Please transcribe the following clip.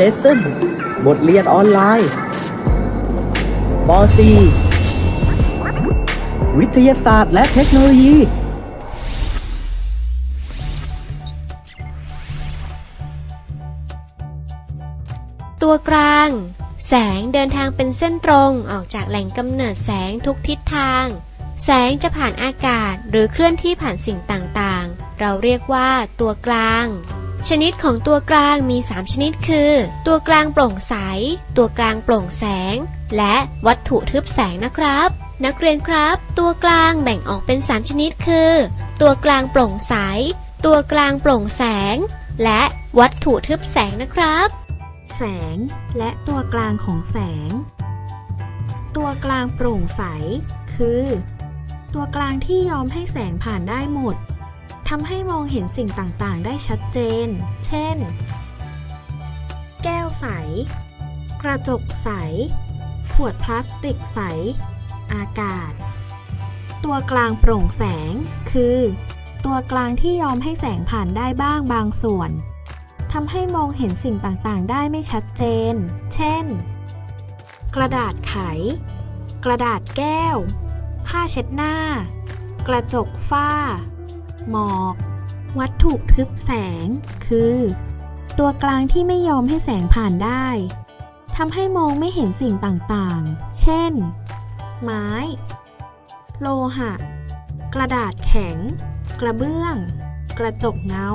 Lesson บทเรียนออนไลน์ป .4 วิทยาศาสตร์และเทคโนโลยี ตัวกลาง แสงเดินทางเป็นเส้นตรงออกจากแหล่งกำเนิดแสงทุกทิศทาง แสงจะผ่านอากาศหรือเคลื่อนที่ผ่านสิ่งต่างๆ เราเรียกว่าตัวกลาง ชนิดของตัวกลางมี 3 ชนิดคือ ตัวกลางโปร่งใส ตัวกลางโปร่งแสง และวัตถุทึบแสงนะครับ นักเรียนครับ ตัวกลางแบ่งออกเป็น 3 ชนิดคือ ตัวกลางโปร่งใส ตัวกลางโปร่งแสง และวัตถุทึบแสงนะครับ แสง และตัวกลางของแสง ตัวกลางโปร่งใส คือ ตัวกลางที่ยอมให้แสงผ่านได้หมด ทำให้มองเห็นสิ่งต่างๆ ได้ชัดเจน เช่น แก้วใส กระจกใส ขวดพลาสติกใส อากาศ ตัวกลางโปร่งแสง คือ ตัวกลางที่ยอมให้แสงผ่านได้บ้างบางส่วนทำให้มองเห็นสิ่งต่างๆ ได้ไม่ชัดเจน เช่น กระดาษไข กระดาษแก้ว ผ้าเช็ดหน้า กระจกฝ้า หมอก วัตถุทึบแสง คือ ตัวกลางที่ไม่ยอมให้แสงผ่านได้ทำให้มองไม่เห็นสิ่งต่างๆ เช่น ไม้ โลหะ กระดาษแข็ง กระเบื้อง กระจกเงา